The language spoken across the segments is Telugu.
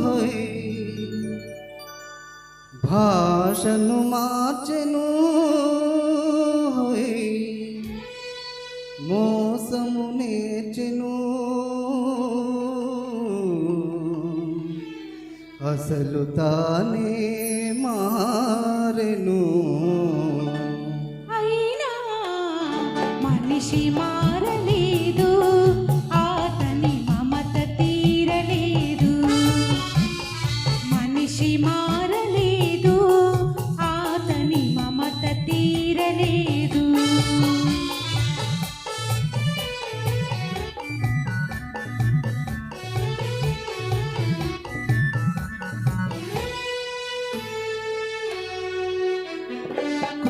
హై భాషను మార్చెను మోసము నేర్చెను అసలు తానే మారెను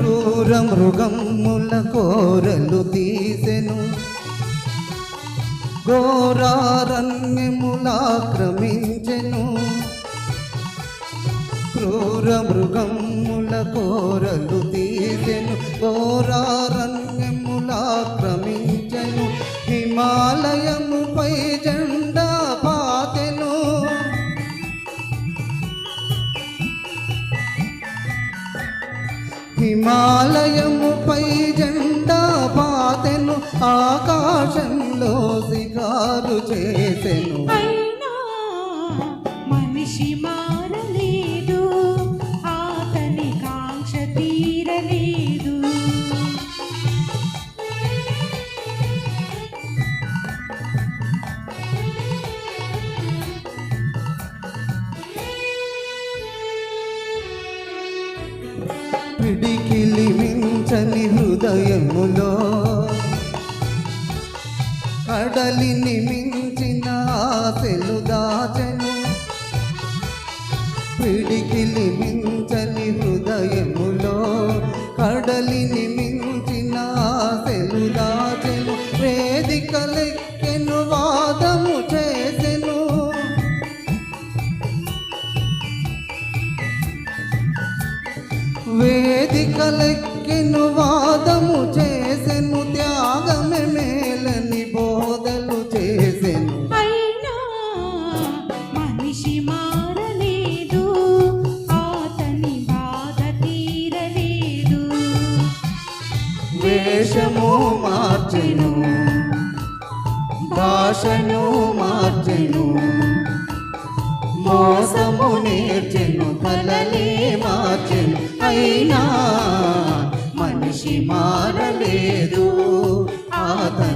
క్రూర మృగముల కోరలు తీసెను. ఘోరారణ్యములాక్రమించెను. క్రూర మృగముల కోరలు తీసెను. ఘోరారణ్య హిమాలయముపై జెండా పాతెను ఆకాశంలో శిఖారు చేసెను. పిడికిలి మించని హృదయములో కడలిని మించిన ఆశలు దాచను. పిడికిలి మించని హృదయములో కడలిని మించిన ఆశలు దాచను. వేదికలెక్కెను వేదికలెక్కెను వాదము చేసెను త్యాగమే మేలని బోధలు చేసెను. అయినా మనిషి మారలేదు అతని బాధ తీరలేదు. వేషము మార్చెను భాషను మార్చెను మోసము నేర్చెను కలలే మార్చెను. అయినా మనిషి మారలేదు అతని